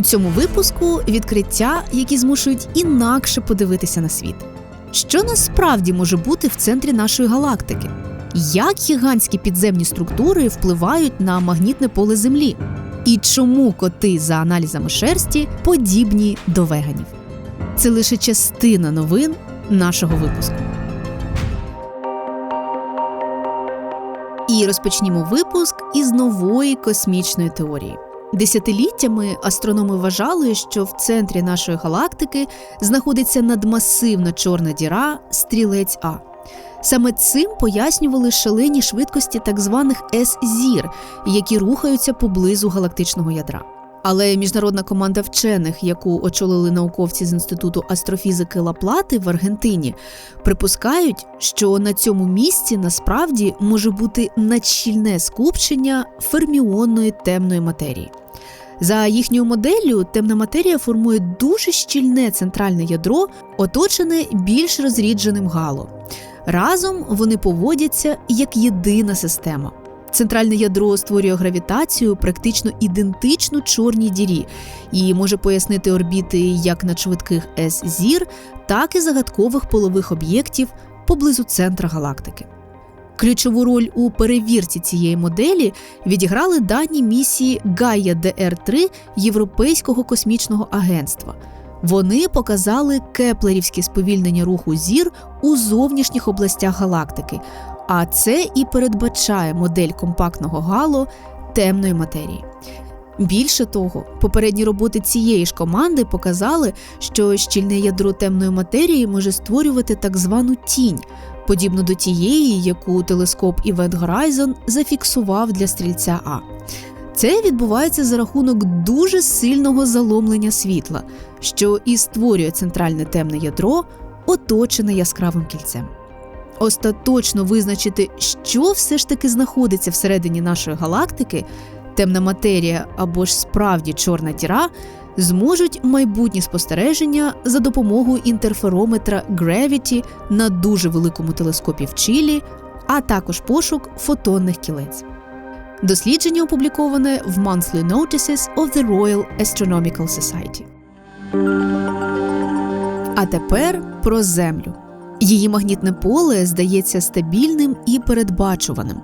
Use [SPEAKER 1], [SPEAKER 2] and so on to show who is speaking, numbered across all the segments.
[SPEAKER 1] У цьому випуску відкриття, які змушують інакше подивитися на світ. Що насправді може бути в центрі нашої галактики? Як гігантські підземні структури впливають на магнітне поле Землі? І чому коти за аналізами шерсті подібні до веганів? Це лише частина новин нашого випуску. І розпочнімо випуск із нової космічної теорії. Десятиліттями астрономи вважали, що в центрі нашої галактики знаходиться надмасивна чорна діра стрілець А. Саме цим пояснювали шалені швидкості так званих С-зір, які рухаються поблизу галактичного ядра. Але міжнародна команда вчених, яку очолили науковці з інституту астрофізики Лаплати в Аргентині, припускають, що на цьому місці насправді може бути надщільне скупчення ферміонної темної матерії. За їхньою моделлю, темна матерія формує дуже щільне центральне ядро, оточене більш розрідженим гало. Разом вони поводяться як єдина система. Центральне ядро створює гравітацію практично ідентичну чорній дірі і може пояснити орбіти як надшвидких С-зір, так і загадкових полових об'єктів поблизу центра галактики. Ключову роль у перевірці цієї моделі відіграли дані місії Гая ДР-3 Європейського космічного агентства. Вони показали кеплерівське сповільнення руху зір у зовнішніх областях галактики, а це і передбачає модель компактного гало темної матерії. Більше того, попередні роботи цієї ж команди показали, що щільне ядро темної матерії може створювати так звану тінь, подібну до тієї, яку телескоп Event Horizon зафіксував для стрільця А. Це відбувається за рахунок дуже сильного заломлення світла, що і створює центральне темне ядро, оточене яскравим кільцем. Остаточно визначити, що все ж таки знаходиться всередині нашої галактики, темна матерія або ж справді чорна діра, зможуть майбутні спостереження за допомогою інтерферометра Gravity на дуже великому телескопі в Чилі, а також пошук фотонних кілець. Дослідження опубліковане в Monthly Notices of the Royal Astronomical Society. А тепер про Землю. Її магнітне поле здається стабільним і передбачуваним,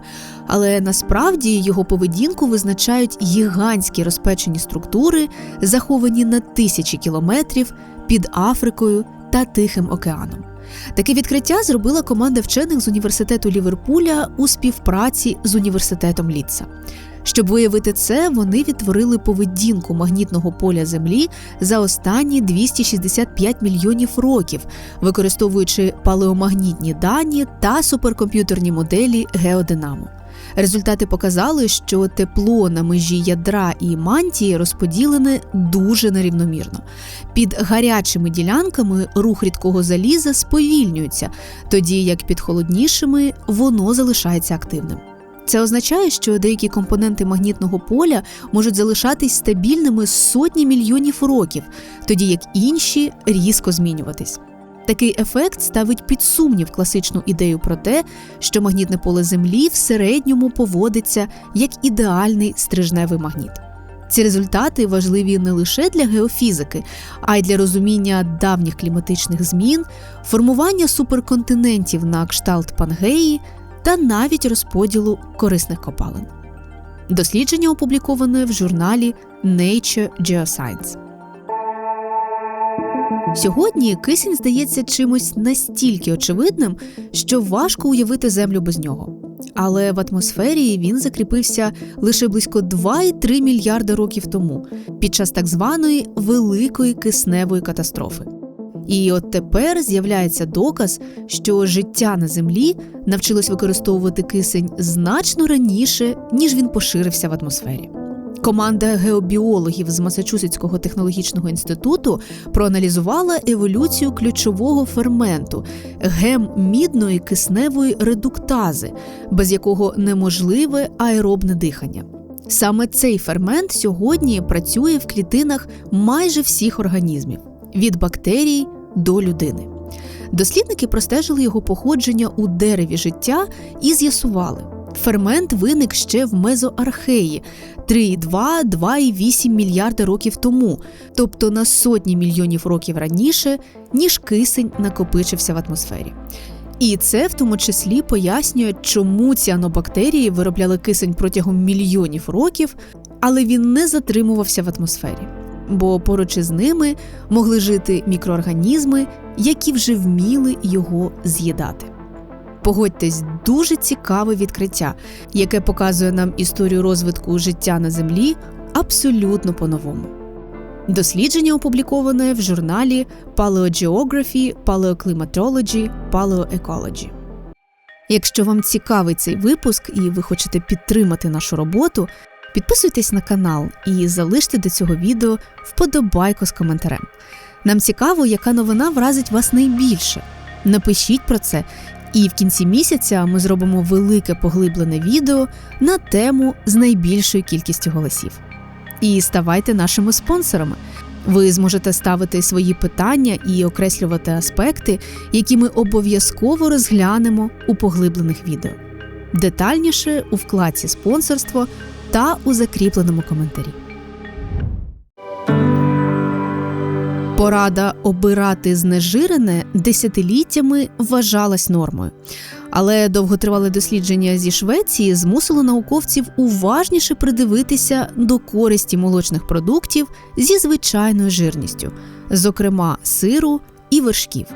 [SPEAKER 1] але насправді його поведінку визначають гігантські розпечені структури, заховані на тисячі кілометрів під Африкою та Тихим океаном. Таке відкриття зробила команда вчених з університету Ліверпуля у співпраці з університетом Літса. Щоб виявити це, вони відтворили поведінку магнітного поля Землі за останні 265 мільйонів років, використовуючи палеомагнітні дані та суперкомп'ютерні моделі геодинамо. Результати показали, що тепло на межі ядра і мантії розподілене дуже нерівномірно. Під гарячими ділянками рух рідкого заліза сповільнюється, тоді як під холоднішими воно залишається активним. Це означає, що деякі компоненти магнітного поля можуть залишатись стабільними сотні мільйонів років, тоді як інші різко змінюватись. Такий ефект ставить під сумнів класичну ідею про те, що магнітне поле Землі в середньому поводиться як ідеальний стрижневий магніт. Ці результати важливі не лише для геофізики, а й для розуміння давніх кліматичних змін, формування суперконтинентів на кшталт Пангеї та навіть розподілу корисних копалин. Дослідження опубліковане в журналі Nature Geoscience. Сьогодні кисень здається чимось настільки очевидним, що важко уявити землю без нього. Але в атмосфері він закріпився лише близько 2,3 мільярди років тому, під час так званої великої кисневої катастрофи. І от тепер з'являється доказ, що життя на землі навчилось використовувати кисень значно раніше, ніж він поширився в атмосфері. Команда геобіологів з Масачусетського технологічного інституту проаналізувала еволюцію ключового ферменту гем-мідної кисневої редуктази, без якого неможливе аеробне дихання. Саме цей фермент сьогодні працює в клітинах майже всіх організмів від бактерій до людини. Дослідники простежили його походження у дереві життя і з'ясували, Фермент виник ще в мезоархеї 3,2-2,8 мільярда років тому, тобто на сотні мільйонів років раніше, ніж кисень накопичився в атмосфері. І це в тому числі пояснює, чому ціанобактерії виробляли кисень протягом мільйонів років, але він не затримувався в атмосфері, бо поруч із ними могли жити мікроорганізми, які вже вміли його з'їдати. Погодьтесь, дуже цікаве відкриття, яке показує нам історію розвитку життя на землі абсолютно по-новому. Дослідження опубліковане в журналі Paleogeography, Paleoclimatology, Paleoecology. Якщо вам цікавий цей випуск і ви хочете підтримати нашу роботу, підписуйтесь на канал і залиште до цього відео вподобайку з коментарем. Нам цікаво, яка новина вразить вас найбільше. Напишіть про це, і в кінці місяця ми зробимо велике поглиблене відео на тему з найбільшою кількістю голосів. І ставайте нашими спонсорами. Ви зможете ставити свої питання і окреслювати аспекти, які ми обов'язково розглянемо у поглиблених відео. Детальніше у вкладці спонсорство та у закріпленому коментарі. Порада обирати знежирене десятиліттями вважалась нормою. Але довготривале дослідження зі Швеції змусило науковців уважніше придивитися до користі молочних продуктів зі звичайною жирністю, зокрема сиру і вершків.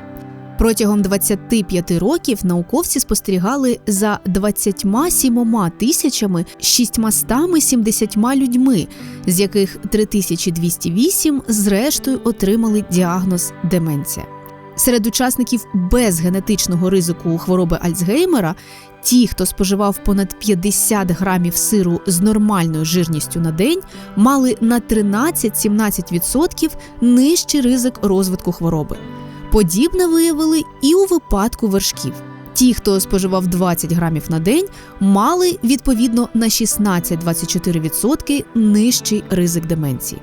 [SPEAKER 1] Протягом 25 років науковці спостерігали за 27 тисячами 670 людьми, з яких 3208 зрештою отримали діагноз деменція. Серед учасників без генетичного ризику хвороби Альцгеймера ті, хто споживав понад 50 грамів сиру з нормальною жирністю на день, мали на 13-17% нижчий ризик розвитку хвороби. Подібне виявили і у випадку вершків. Ті, хто споживав 20 грамів на день, мали відповідно на 16-24% нижчий ризик деменції.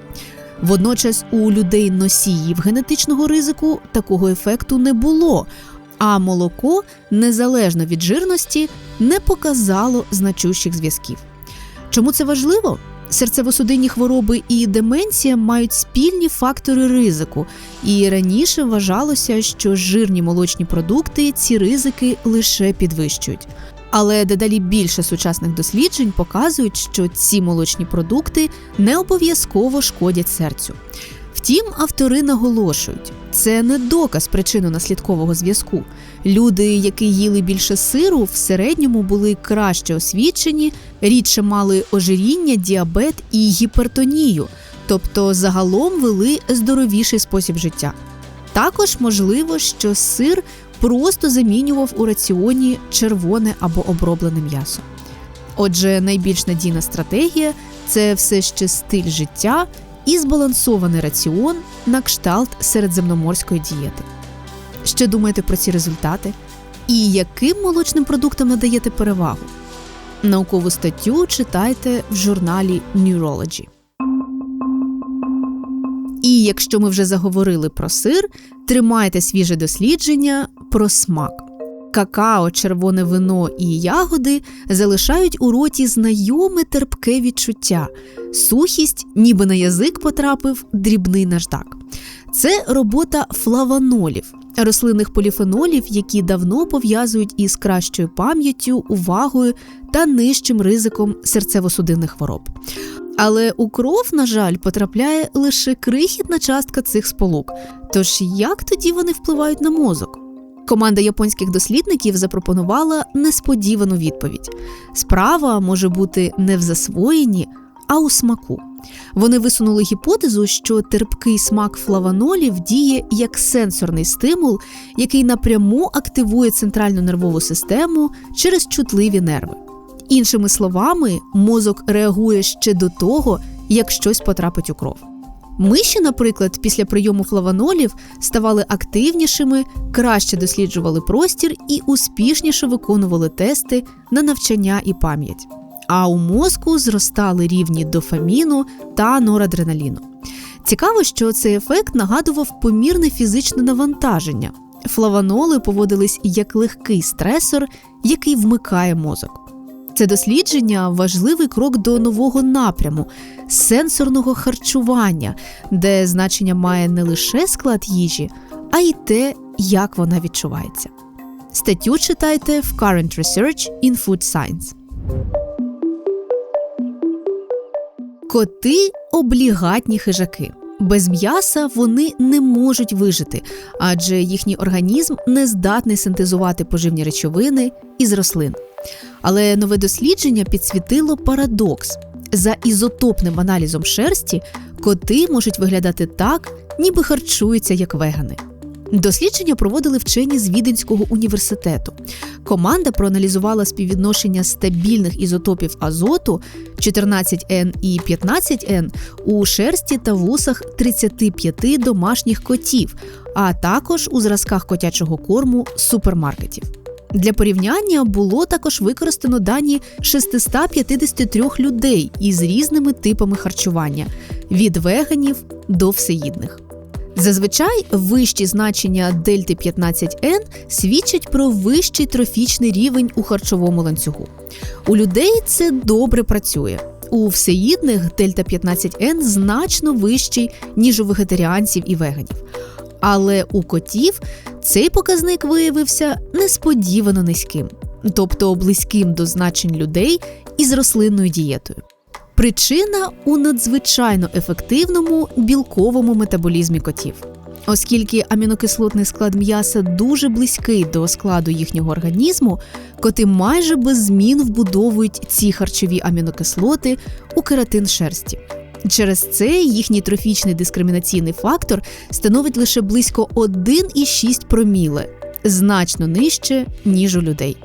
[SPEAKER 1] Водночас у людей носіїв генетичного ризику такого ефекту не було, а молоко, незалежно від жирності, не показало значущих зв'язків. Чому це важливо? Серцево-судинні хвороби і деменція мають спільні фактори ризику, і раніше вважалося, що жирні молочні продукти ці ризики лише підвищують. Але дедалі більше сучасних досліджень показують, що ці молочні продукти не обов'язково шкодять серцю. Втім, автори наголошують, це не доказ причинно-наслідкового зв'язку. Люди, які їли більше сиру, в середньому були краще освічені, рідше мали ожиріння, діабет і гіпертонію, тобто загалом вели здоровіший спосіб життя. Також можливо, що сир просто замінював у раціоні червоне або оброблене м'ясо. Отже, найбільш надійна стратегія це все ще стиль життя і збалансований раціон на кшталт середземноморської дієти. Що думаєте про ці результати? І яким молочним продуктам надаєте перевагу? Наукову статтю читайте в журналі Neurology. І якщо ми вже заговорили про сир, тримайте свіже дослідження про смак. Какао, червоне вино і ягоди залишають у роті знайоме терпке відчуття, сухість, ніби на язик потрапив дрібний наждак. Це робота флаванолів, рослинних поліфенолів, які давно пов'язують із кращою пам'яттю, увагою та нижчим ризиком серцево-судинних хвороб. Але у кров, на жаль, потрапляє лише крихітна частка цих сполук. Тож як тоді вони впливають на мозок? Команда японських дослідників запропонувала несподівану відповідь: справа може бути не в засвоєнні, а у смаку. Вони висунули гіпотезу, що терпкий смак флаванолів діє як сенсорний стимул, який напряму активує центральну нервову систему через чутливі нерви. Іншими словами, мозок реагує ще до того, як щось потрапить у кров. Миші, наприклад, після прийому флаванолів ставали активнішими, краще досліджували простір і успішніше виконували тести на навчання і пам'ять. А у мозку зростали рівні дофаміну та норадреналіну. Цікаво, що цей ефект нагадував помірне фізичне навантаження. Флаваноли поводились як легкий стресор, який вмикає мозок. Це дослідження важливий крок до нового напряму сенсорного харчування, де значення має не лише склад їжі, а й те, як вона відчувається. Статтю читайте в Current Research in Food Science. Коти облігатні хижаки. Без м'яса вони не можуть вижити, адже їхній організм не здатний синтезувати поживні речовини із рослин. Але нове дослідження підсвітило парадокс. За ізотопним аналізом шерсті коти можуть виглядати так, ніби харчуються як вегани. Дослідження проводили вчені з Віденського університету. Команда проаналізувала співвідношення стабільних ізотопів азоту 14N і 15N у шерсті та вусах 35 домашніх котів, а також у зразках котячого корму супермаркетів. Для порівняння було також використано дані 653 людей із різними типами харчування від веганів до всеїдних. Зазвичай вищі значення дельти 15N свідчать про вищий трофічний рівень у харчовому ланцюгу. У людей це добре працює. У всеїдних дельта 15N значно вищий, ніж у вегетаріанців і веганів. Але у котів цей показник виявився несподівано низьким, тобто близьким до значень людей із рослинною дієтою. Причина у надзвичайно ефективному білковому метаболізмі котів. Оскільки амінокислотний склад м'яса дуже близький до складу їхнього організму, коти майже без змін вбудовують ці харчові амінокислоти у кератин шерсті. Через це їхній трофічний дискримінаційний фактор становить лише близько 1,6 проміле, значно нижче, ніж у людей.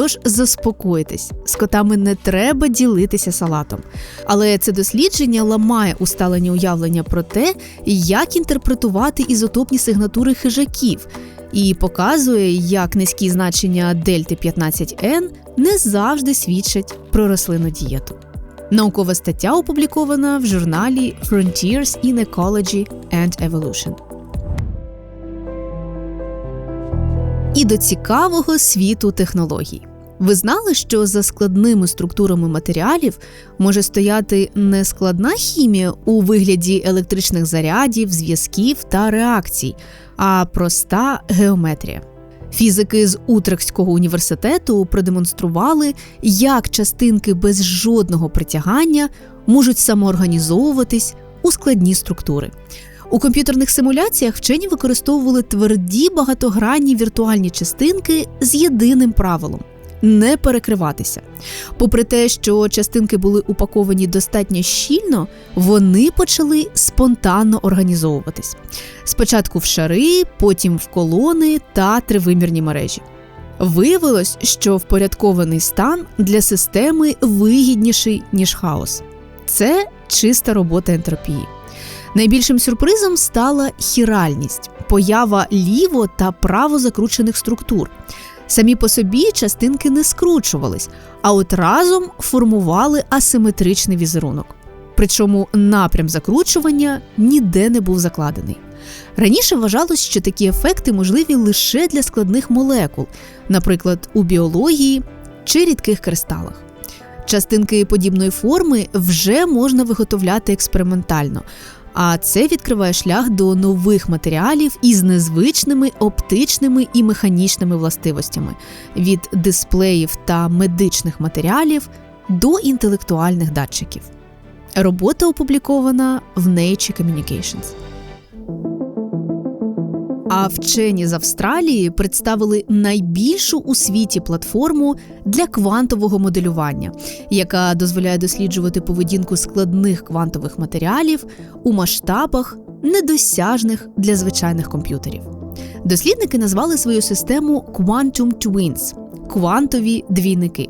[SPEAKER 1] Тож заспокойтесь, з котами не треба ділитися салатом. Але це дослідження ламає усталені уявлення про те, як інтерпретувати ізотопні сигнатури хижаків, і показує, як низькі значення дельти 15N не завжди свідчать про рослинну дієту. Наукова стаття опублікована в журналі Frontiers in Ecology and Evolution. І до цікавого світу технологій. Ви знали, що за складними структурами матеріалів може стояти не складна хімія у вигляді електричних зарядів, зв'язків та реакцій, а проста геометрія. Фізики з Утрехтського університету продемонстрували, як частинки без жодного притягання можуть самоорганізовуватись у складні структури. У комп'ютерних симуляціях вчені використовували тверді багатогранні віртуальні частинки з єдиним правилом не перекриватися. Попри те, що частинки були упаковані достатньо щільно, вони почали спонтанно організовуватись. Спочатку в шари, потім в колони та тривимірні мережі. Виявилось, що впорядкований стан для системи вигідніший, ніж хаос. Це чиста робота ентропії. Найбільшим сюрпризом стала хіральність, поява ліво та право закручених структур. Самі по собі частинки не скручувались, а от разом формували асиметричний візерунок. Причому напрям закручування ніде не був закладений. Раніше вважалось, що такі ефекти можливі лише для складних молекул, наприклад, у біології чи рідких кристалах. Частинки подібної форми вже можна виготовляти експериментально, а це відкриває шлях до нових матеріалів із незвичними оптичними і механічними властивостями від дисплеїв та медичних матеріалів до інтелектуальних датчиків. Робота опублікована в Nature Communications. А вчені з Австралії представили найбільшу у світі платформу для квантового моделювання, яка дозволяє досліджувати поведінку складних квантових матеріалів у масштабах, недосяжних для звичайних комп'ютерів. Дослідники назвали свою систему Quantum Twins квантові двійники.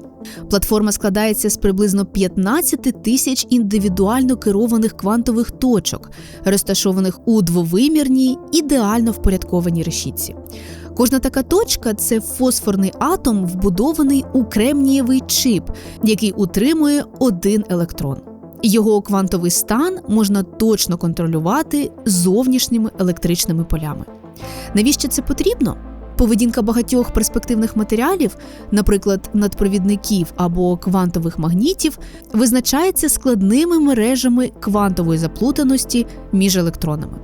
[SPEAKER 1] Платформа складається з приблизно 15 тисяч індивідуально керованих квантових точок, розташованих у двовимірній, ідеально впорядкованій решітці. Кожна така точка це фосфорний атом, вбудований у кремнієвий чип, який утримує один електрон. Його квантовий стан можна точно контролювати зовнішніми електричними полями. Навіщо це потрібно? Поведінка багатьох перспективних матеріалів, наприклад, надпровідників або квантових магнітів, визначається складними мережами квантової заплутаності між електронами.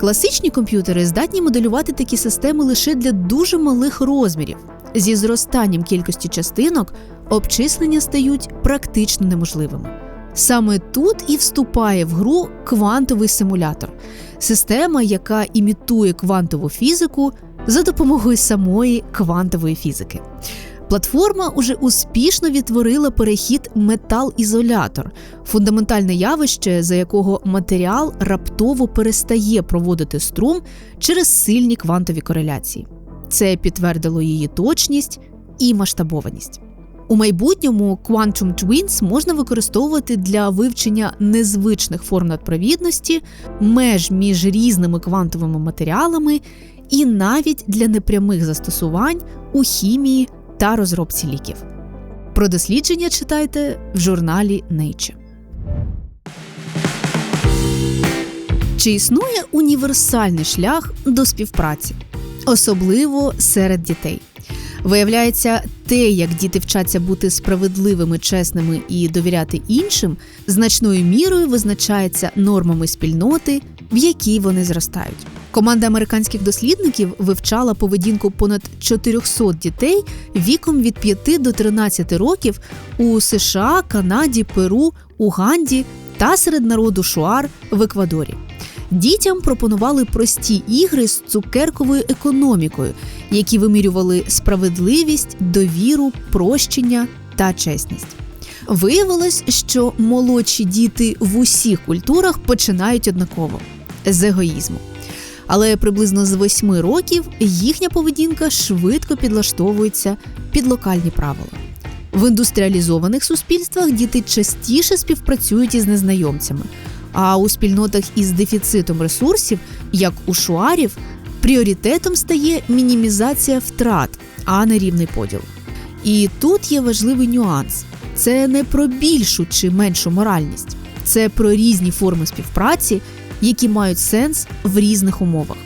[SPEAKER 1] Класичні комп'ютери здатні моделювати такі системи лише для дуже малих розмірів. Зі зростанням кількості частинок обчислення стають практично неможливими. Саме тут і вступає в гру квантовий симулятор, система, яка імітує квантову фізику за допомогою самої квантової фізики. Платформа уже успішно відтворила перехід метал-ізолятор, фундаментальне явище, за якого матеріал раптово перестає проводити струм через сильні квантові кореляції. Це підтвердило її точність і масштабованість. У майбутньому Quantum Twins можна використовувати для вивчення незвичних форм надпровідності, меж між різними квантовими матеріалами і навіть для непрямих застосувань у хімії та розробці ліків. Про дослідження читайте в журналі Nature. Чи існує універсальний шлях до співпраці, особливо серед дітей? Виявляється, те, як діти вчаться бути справедливими, чесними і довіряти іншим, значною мірою визначається нормами спільноти, в якій вони зростають. Команда американських дослідників вивчала поведінку понад 400 дітей віком від 5 до 13 років у США, Канаді, Перу, Уганді та серед народу Шуар в Еквадорі. Дітям пропонували прості ігри з цукерковою економікою, які вимірювали справедливість, довіру, прощення та чесність. Виявилось, що молодші діти в усіх культурах починають однаково з егоїзму. Але приблизно з восьми років їхня поведінка швидко підлаштовується під локальні правила. В індустріалізованих суспільствах діти частіше співпрацюють із незнайомцями, а у спільнотах із дефіцитом ресурсів, як у шуарів, пріоритетом стає мінімізація втрат, а не рівний поділ. І тут є важливий нюанс: це не про більшу чи меншу моральність, це про різні форми співпраці, які мають сенс в різних умовах.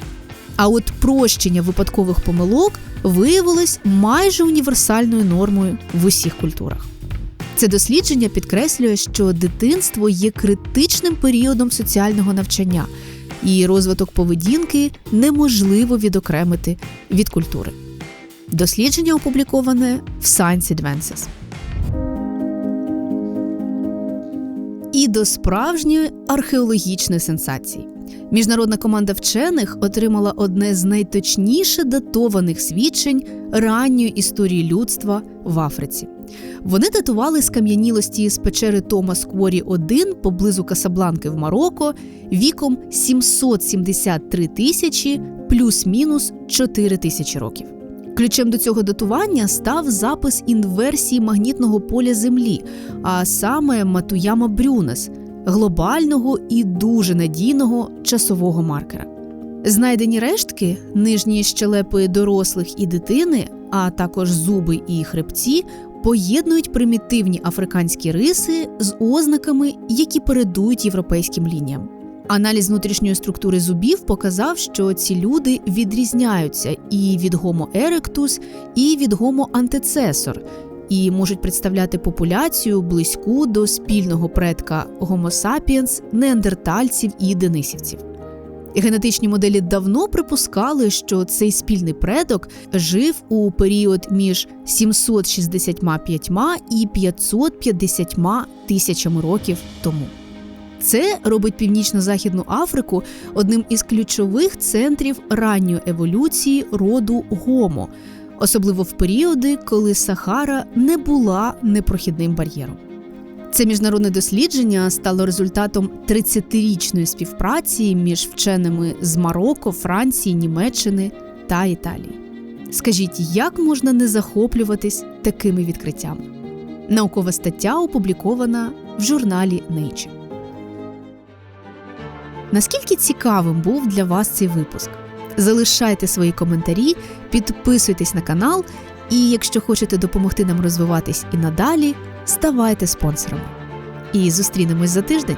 [SPEAKER 1] А от прощення випадкових помилок виявилось майже універсальною нормою в усіх культурах. Це дослідження підкреслює, що дитинство є критичним періодом соціального навчання, і розвиток поведінки неможливо відокремити від культури. Дослідження опубліковане в Science Advances. І до справжньої археологічної сенсації. Міжнародна команда вчених отримала одне з найточніше датованих свідчень ранньої історії людства в Африці. Вони датували скам'янілості з печери Томас Кворі 1 поблизу Касабланки в Марокко віком 773 тисячі плюс-мінус 4 тисячі років. Ключем до цього датування став запис інверсії магнітного поля Землі, а саме Матуяма Брюнес глобального і дуже надійного часового маркера. Знайдені рештки нижні щелепи дорослих і дитини, а також зуби і хребці, поєднують примітивні африканські риси з ознаками, які передують європейським лініям. Аналіз внутрішньої структури зубів показав, що ці люди відрізняються і від Homo erectus, і від Homo antecessor, і можуть представляти популяцію близьку до спільного предка Homo sapiens, неандертальців і денисівців. Генетичні моделі давно припускали, що цей спільний предок жив у період між 765 і 550 тисячами років тому. Це робить північно-західну Африку одним із ключових центрів ранньої еволюції роду Гомо, особливо в періоди, коли Сахара не була непрохідним бар'єром. Це міжнародне дослідження стало результатом 30-річної співпраці між вченими з Марокко, Франції, Німеччини та Італії. Скажіть, як можна не захоплюватись такими відкриттями? Наукова стаття опублікована в журналі Nature. Наскільки цікавим був для вас цей випуск? Залишайте свої коментарі, підписуйтесь на канал, і якщо хочете допомогти нам розвиватись і надалі, ставайте спонсорами. І зустрінемось за тиждень.